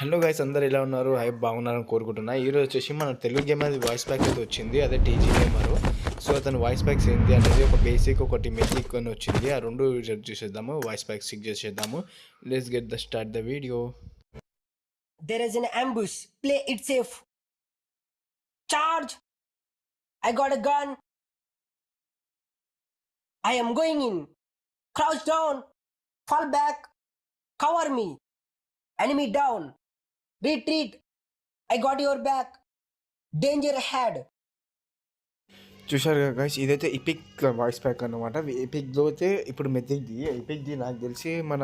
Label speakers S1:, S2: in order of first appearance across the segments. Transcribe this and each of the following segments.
S1: Hello guys అందరు ఎలా ఉన్నారు? హైప్ బాగున్నారని కోరుకుంటున్నా. ఈరోజు వచ్చేసి మన తెలుగు గేమ్ అది వాయిస్ ప్యాక్ అయితే వచ్చింది. అదే టీజీ గేమర్ సో అతను వాయిస్ ప్యాక్స్ ఏంటి అనేది ఒక బేసిక్ ఒకటి మెజిక్ అని వచ్చింది. ఆ రెండు రిజర్వ్ చేసేద్దాము. వాయిస్ ప్యాక్ సిక్ చేసేద్దాము. Let's get the start the video
S2: there is an ambush. Play it safe charge I got a gun I am going in crouch down fall back cover me Enemy down. Retreat I got your back danger had
S1: చూశారు guys ఇదైతే epic voice pack అనమాట ఎపిక్లో అయితే ఇప్పుడు మెథిక్ది ఇపిక్ది నాకు తెలిసి మన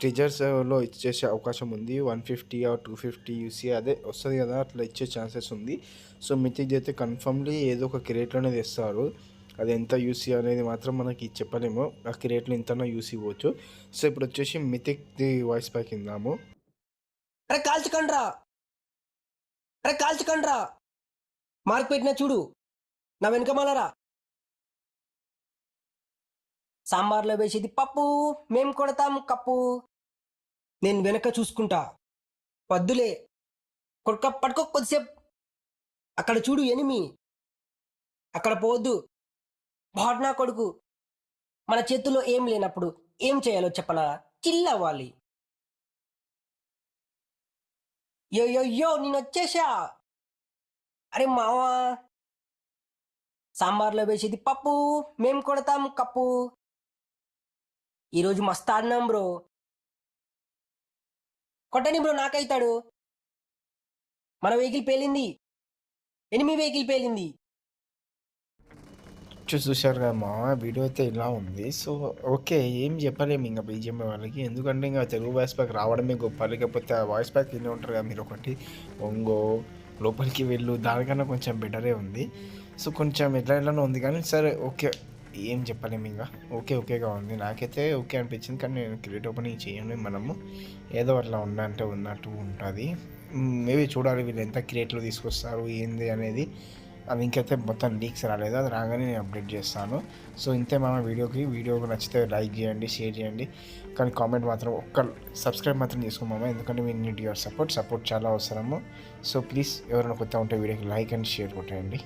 S1: ట్రిజర్స్లో ఇచ్చేసే అవకాశం ఉంది. వన్ ఫిఫ్టీ ఆ టూ ఫిఫ్టీ యూసీ అదే వస్తుంది కదా అట్లా ఇచ్చే ఛాన్సెస్ ఉంది. సో మిథిక్ది అయితే కన్ఫర్మ్లీ ఏదో ఒక క్రియేట్లోనే తెస్తారు. అది ఎంత యూసీ అనేది మాత్రం మనకి చెప్పలేము. ఆ క్రియేట్లో ఎంతనో యూసీ ఇవ్వచ్చు సో ఇప్పుడు వచ్చేసి మిథిక్ది వాయిస్ ప్యాక్ ఇందాము
S2: అరే కాల్చకండ్రా. అరే కాల్చకండ్రా. మార్క్ పెట్టిన చూడు. నా వెనకమలరా సాంబార్లో వేసేది పప్పు మేం కొడతాం కప్పు. నేను వెనక చూసుకుంటా. పద్దులే కొడుక పట్టుకో కొద్దిసేపు. అక్కడ చూడు ఎనిమి. అక్కడ పోవద్దు. బాడ్నా కొడుకు. మన చేతుల్లో ఏం లేనప్పుడు ఏం చేయాలో చెప్పనా? చిల్లవ్వాలి. యో యో యో నేను వచ్చేసా అరే మావా. సాంబార్లో వేసేది పప్పు. మేం కొడతాం కప్పు. ఈరోజు మస్తు ఆడినాం బ్రో. కొట్టని బ్రో నాకైతాడు. మన వెహికల్ పేలింది. ఎనిమిది వెహికల్ పేలింది.
S1: చూ- చూశారు కదా మా వీడియో అయితే ఇలా ఉంది. సో ఓకే ఏం చెప్పలేము ఇంకా బీజిఎం వాళ్ళకి. ఎందుకంటే ఇంకా తెలుగు వాయిస్ ప్యాక్ రావడమే గొప్ప. లేకపోతే ఆ వాయిస్ ప్యాక్ విని ఉంటారు కదా మీరు ఒకటి ఒంగో లోపలికి వెళ్ళు. దానికన్నా కొంచెం బెటరే ఉంది. సో కొంచెం ఎట్లా ఎట్లానో ఉంది కానీ సరే ఓకే ఏం చెప్పలేము ఇంకా. ఓకే ఓకేగా ఉంది. నాకైతే ఓకే అనిపించింది కానీ నేను క్రియేట్ ఓపెనింగ్ చేయను మనము. ఏదో అట్లా ఉందంటే ఉన్నట్టు ఉంటుంది. మేబీ చూడాలి వీళ్ళు ఎంత క్రియేట్లో తీసుకొస్తారు ఏంది అనేది. అది ఇంకైతే మొత్తం లీక్స్ రాలేదు. అది రాగానే నేను అప్డేట్ చేస్తాను. సో ఇంతే మన వీడియోకి. వీడియో నచ్చితే లైక్ చేయండి షేర్ చేయండి. కానీ కామెంట్ మాత్రం ఒక్క సబ్స్క్రైబ్ మాత్రం చేసుకోమమ్మా ఎందుకంటే మీ నీడ్ యువర్ సపోర్ట్ సపోర్ట్ చాలా అవసరము. సో ప్లీజ్ ఎవరైనా కొత్త ఉంటే వీడియోకి లైక్ అండ్ షేర్ కొట్టేయండి.